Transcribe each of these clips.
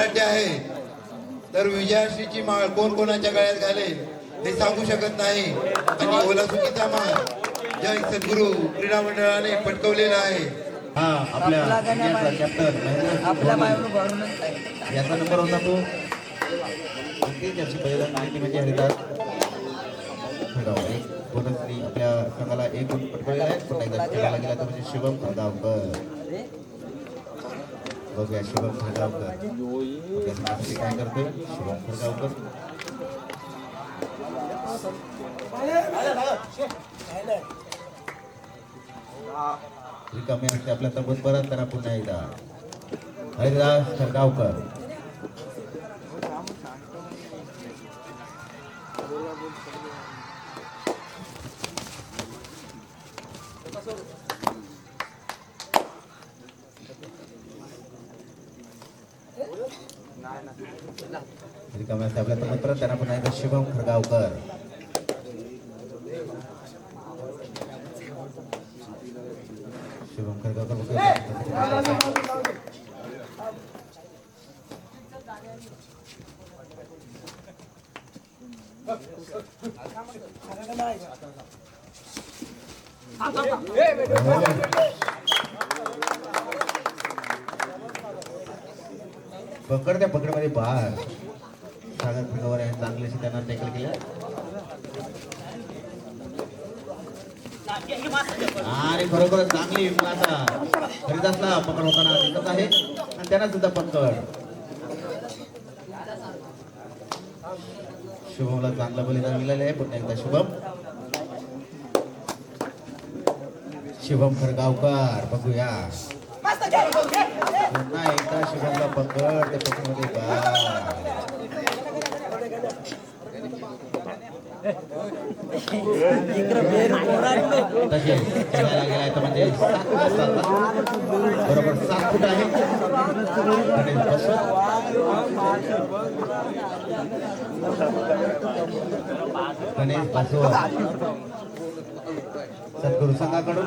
मलाटे आहे. तर विजयाश्रीची माळ कोण कोणाच्या गळ्यात घालेल हे सांगू शकत नाही. आणि ओला चुकीचा माळ जय सद्गुरू क्रीडा मंडळाने पटकवलेला आहे. हा आपल्या कॅप्टन याचा नंबर होता तो. इथे त्याची पहिला माहिती म्हणजे हरिदास. आपल्या संघाला एक गुण पटकवलेला आहे. पुन्हा एकदा खेळायला गेला तर म्हणजे शुभम खडगावकर बघूया. शुभम खडगावकर. आपल्या संघासाठी काय करतोय? शुभम खडगावकर. रिकामी असते आपल्या तब्बत परत करा पुन्हा एकदा. हरिदास खडगावकर. शुभम. पकड त्या पकडमध्ये बाहेर. सागर फिगावर आहे चांगलेशी त्यांना टॅकल केलं. आणि खरोखर चांगली आता. हरिदासला पकड होताना दिसत आहे. आणि त्यांना सुद्धा पकड. शुभमला चांगलं बलिदान मिळालं आहे. पुन्हा एकदा शुभम. शुभम खरगावकर बघूया. पुन्हा एकदा शुभमला पकड. ते पकडमध्ये बाहेर इकडं बेर पोरांनो. तसे खेळायला गेलाय तर म्हणजे बरोबर सात फूट आहे गणेश संघाकडून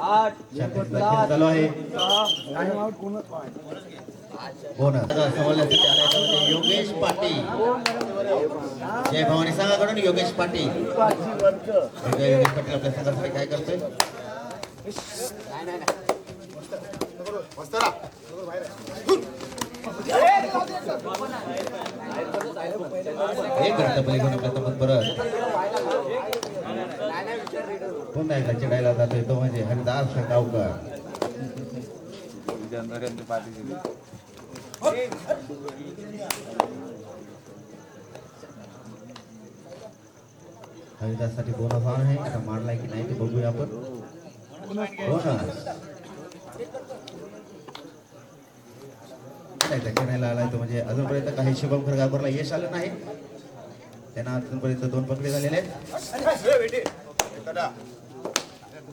आठ चालू आहे हो योगेश पाटील. जय भवानी संघाकडून योगेश पाटील. योगेश पाटील आपल्या संघासाठी काय करतोय? एक घंटा पलीकडून आपल्या तब्बत परत. पुन्हा एकदा चिडायला जातोय तो म्हणजे हरिदास गावकर पाटील हरिदाससाठी बोनस ऑन आहे. आता मारलाय की नाही ते बघूया आपण. बोनस नाही त्या खेळायला आलाय तो म्हणजे अजूनपर्यंत काही शुभम खरगावरला यश आलं नाही. त्यांना अजूनपर्यंत दोन पकडे झालेले आहेत.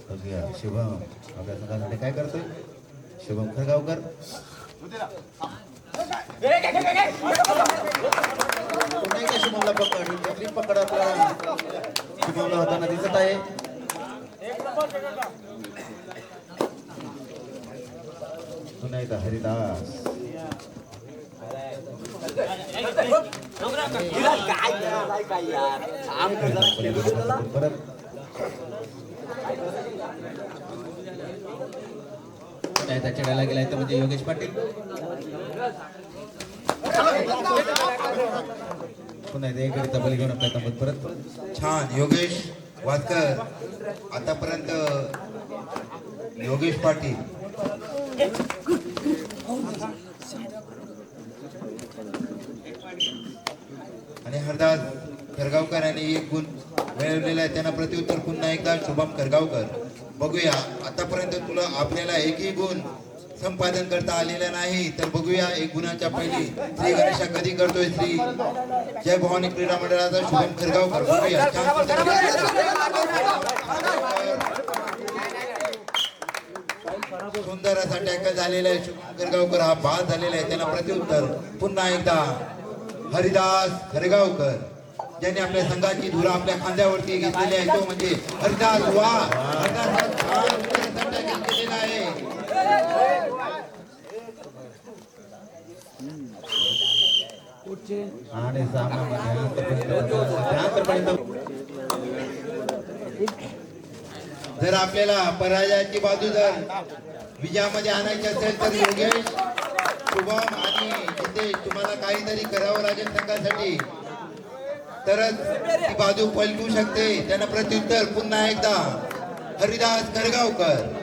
बघूया शुभम आपल्या संघासाठी काय करतोय? शुभम खरगावकर. पकड ही पहिली पकड आपल्याला होताना दिसत आहे पुन्हा एकदा हरिदास परत चढायला गेलाय तर म्हणजे योगेश पाटील? पुन्हा एकदा एक घेऊन आपल्या तंबत परत. छान. योगेश वादकर. आतापर्यंत योगेश पाटील. आणि हरदास खरगावकर यांनी एक गुण मिळवलेला आहे. त्यांना प्रत्युत्तर पुन्हा एकदा शुभम खरगावकर. बघूया. आतापर्यंत तुला आपल्याला एकही गुण संपादन करता आलेलं नाही तर बघूया एक गुणाच्या पहिली श्री गणेशा कधी करतोय श्री जय भवानी क्रीडा मंडळाचा शुभम खरगावकर बघूया सुंदर असा टॅकल झालेला आहे शुभम खरगावकर हा बाद झालेला आहे त्याला प्रत्युत्तर पुन्हा एकदा हरिदास खरगावकर ज्याने आपल्या संघाची धुरा आपल्या खांद्यावरती घेतलेली आहे तो म्हणजे हरिदास वा हरिदास हा छान उत्तराचा tackle केलेला आहे म्हणजे आणि जर आपल्याला पराजयाची बाजू जर विजयामध्ये आणायची असेल तर योगेश शुभम आणि जितेश तुम्हाला काहीतरी करावं लागेल संघासाठी. तरच ती बाजू पलटू शकते. त्यांना प्रत्युत्तर पुन्हा एकदा. हरिदास करगावकर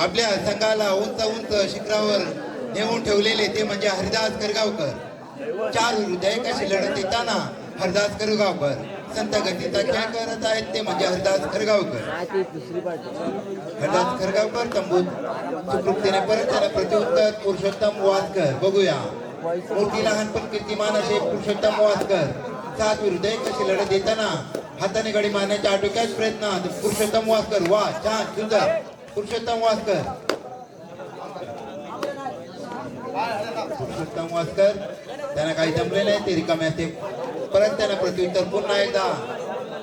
आपल्या संघाला उंच उंच शिखरावर नेऊन ठेवलेले ते म्हणजे हरिदास करगावकर. चार हृदय एक लढत येताना हरदास करगावकर संत गतीचा खेळ करत आहेत ते म्हणजे हरदास खरगावकर हरदास खरगावकर तंबूत सुखरूपतेने परत त्याला प्रतिउत्तर पुरुषोत्तम वासकर. बघूया. मोठी लहान पण कीर्तिमान असे पुरुषोत्तम वासकर. सात हृदय एक लढत देताना हाताने गडी मारण्याच्या आटोक्यात प्रयत्न पुरुषोत्तम वासकर. वा छान सुंदर. पुरुषोत्तम वासकर. उत्तम वासकर त्यांना काही जमले नाही ते रिकामे असते परत त्यांना प्रत्युत्तर पुन्हा एकदा.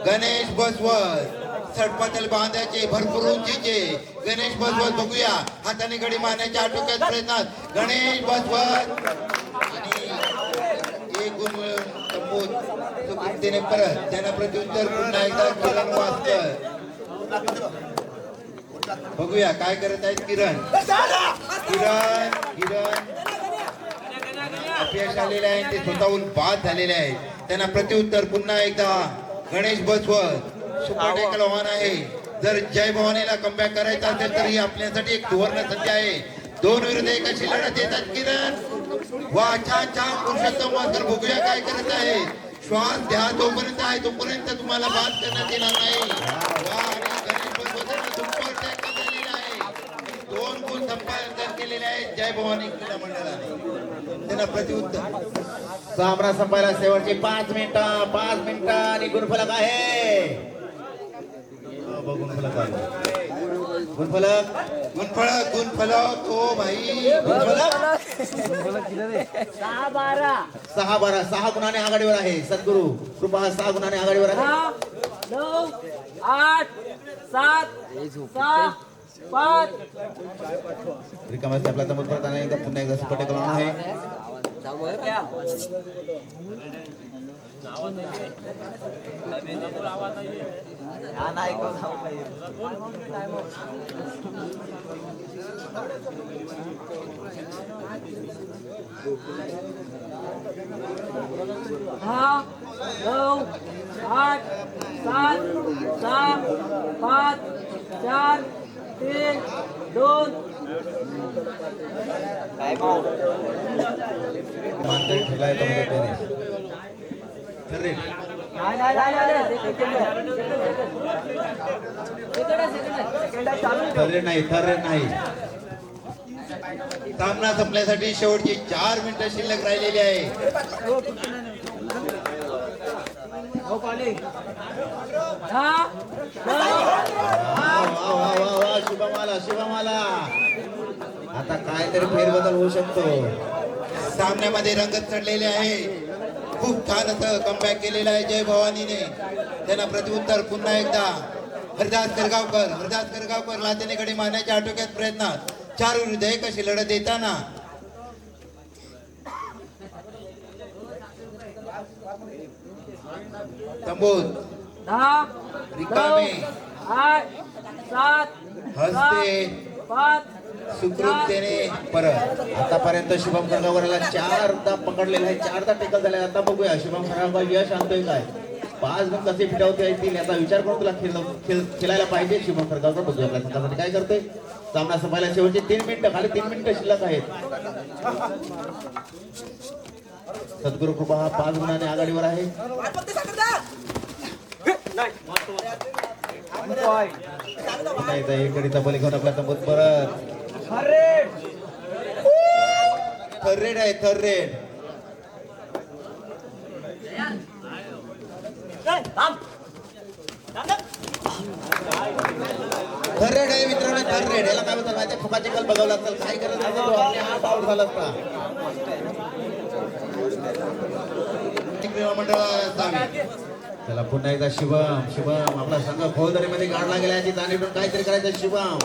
गणेश बसवत. सडपातल बांधायचे भरपूर उंचीचे. गणेश बसवत बघूया. हाताने गडी मारण्याच्या आटोक्यात प्रयत्नात. गणेश बसवत. आणि एक गुण तंबूत परत. त्यांना प्रत्युत्तर पुन्हा एकदा किरण बघूया काय करत आहेत किरण? किरण किरण. अपयश आलेले आहे ते स्वतःहून बाद झालेले आहेत त्यांना प्रत्युत्तर पुन्हा एकदा गणेश बसवत. सुपाटेकल टॅकल आव्हान आहे. जर जय भवानीला कमबॅक करायचा असेल तर ही आपल्यासाठी एक सुवर्ण संधी आहे. दोन विरुद्ध एक अशी लढत येतात किरण. वा छान छान पुरुषोत्तम वासकर बघूया काय करत आहे श्वास द्या तोपर्यंत आहे तोपर्यंत तुम्हाला बाद करण्यात येणार नाही वा आणि गणेश बसवतांना सुपर टॅकल झालेला आहे दोन गुण संपादन केलेले आहेत जय भवानी क्रीडा मंडळाने. त्यांना प्रत्युत्तर. सामना संपायला शेवटचे पाच मिनिटं पाच मिनिटं आणि गुणफलक आहे. हो, गुणफलक. गुणफलक? गुणफळक गुणफलक ओ भाई. गुणफलक? सहा बारा. सहा बारा सहा गुणाने आघाडीवर आहे. सद्गुरू कृपा हा सहा गुणाने आघाडीवर आहे. नऊ आठ सात सहा पाच रिकामा आपला तंबूत परत आणि एकदा पुन्हा एकदा सुपर टॅकल ऑन आहे नऊ आठ सात सहा पाच चार तीन दोन. नाही नाही नाही नाही सेकंड सेकंड चालू थर्ड नाही थर्ड नाही. सामना संपण्यासाठी शेवटची चार मिनिटं शिल्लक राहिलेली आहे हो पाली दहा नऊ वा वा वा वा वा शुभमाला शुभमाला आता काहीतरी फेरबदल होऊ शकतो. सामन्यामध्ये रंगत चढलेले आहे. खूप छान असं कमबॅक केलेलं आहे जय भवानीने. त्यांना प्रत्युत्तर पुन्हा एकदा. हरदास करगावकर हरदास करगावकर लातेनेकडे मारण्याच्या आटोक्यात प्रयत्नात. चार विरुद्ध एक अशी लढत देताना तंबूत दहा रिकामे. आठ सात हसते. पाच सुखरूपतेने परत आतापर्यंत शुभम करगावकरला चारदा पकडलेला आहे चारदा टेकल झाले. आता बघूया. शुभम करगावकर यश आणतोय काय? पाच गुण कसे फिटावता येतील याचा विचार करून तुला खेळ खेळ- खेळायला पाहिजे. शुभम करगावकर बघूया. आपल्या संघासाठी काय करतोय? सामना संपायला शेवटचे तीन मिनिटं. खाली तीन मिनिटं शिल्लक आहेत. सद्गुरू कृपा हा पाच गुणाने आघाडीवर आहे. एकदा एकडीचा बली घेऊन आपला तंबूत परत. थर्ड रेड आहे थर्ड रेड थर्ड रेड आहे मित्रांनो थर्ड रेड याला काय म्हणतात माहिती फुकाचे कल बघावं लागतात काय करत झाला असता. चला पुन्हा एकदा शिवम शिवम आपला संघ फौजदारीमध्ये काढला गेला याची जाणीव काहीतरी करायचं शिवम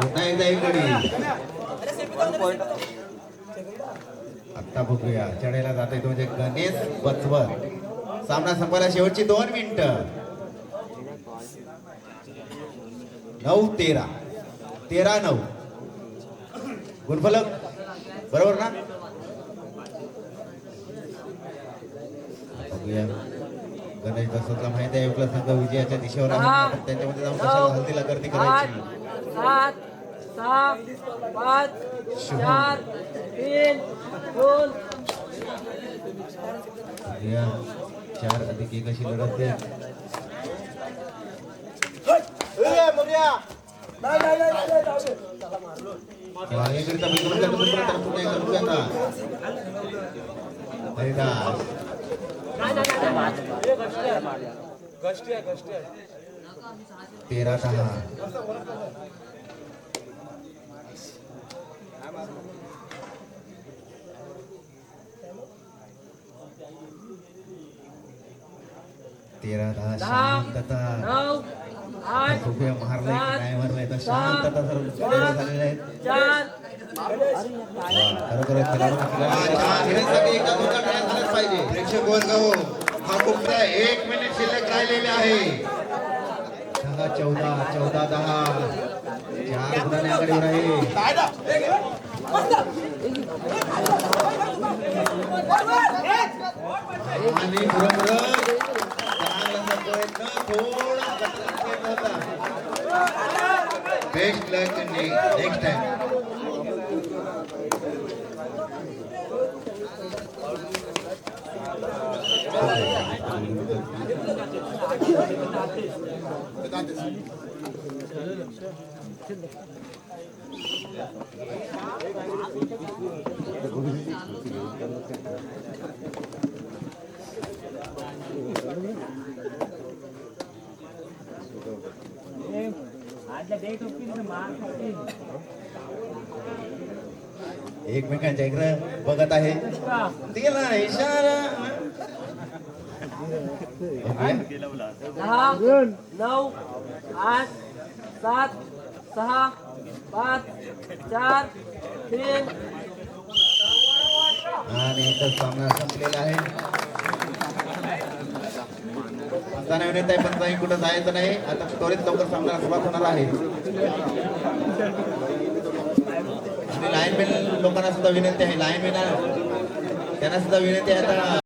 पुन्हा एकदा एक गडी. आता बघूया. चढायला जातोय तो म्हणजे गणेश बचवर सामना संपायला शेवटची दोन मिनिट. नऊ तेरा. तेरा नऊ. गुणफलक? बरोबर ना? गणेश दसोतला माहिती आहे आपला संघ विजयाच्या दिशेवर आहे. त्यांच्यामध्ये जाऊन कशाला हलतीला गर्दी करायची? सात सहा पाच चार तीन दोन. या चार अधिक एक अशी लढत आहे. चला, इकडचा बिंदू म्हणजे तुम्ही परत त्याला पुन्हा एकदा बघूया आता. हरिदास. तेरा दहा तेरा दहा दहा बघूया मारलाय की नाही मारलाय? तर शांतता सर्व आहेत. खरोखर पाहिजे. प्रेक्षक वर्ग हो हा कुठचा एक मिनिट शिल्लक राहिलेले आहे. दहा चौदा चौदा दहा. चार गुणाने आघाडीवर आहे आणि बरोबर प्रयत्न थोडा होता बेस्ट लक नेक्स्ट टाइम एकमेकांच्या इकडे बघत आहे. दिला इशारा. दहा नऊ आठ सात सहा पाच चार तीन. आणि इथं सामना संपलेला आहे. जाणं विनंती आहे पंचाही कुठं जायचं नाही. आता त्वरित लवकर सामना सुरुवात होणार आहे. आणि लाईनमॅन लोकांना सुद्धा विनंती आहे. लाईनमॅन त्यांना सुद्धा विनंती आहे. आता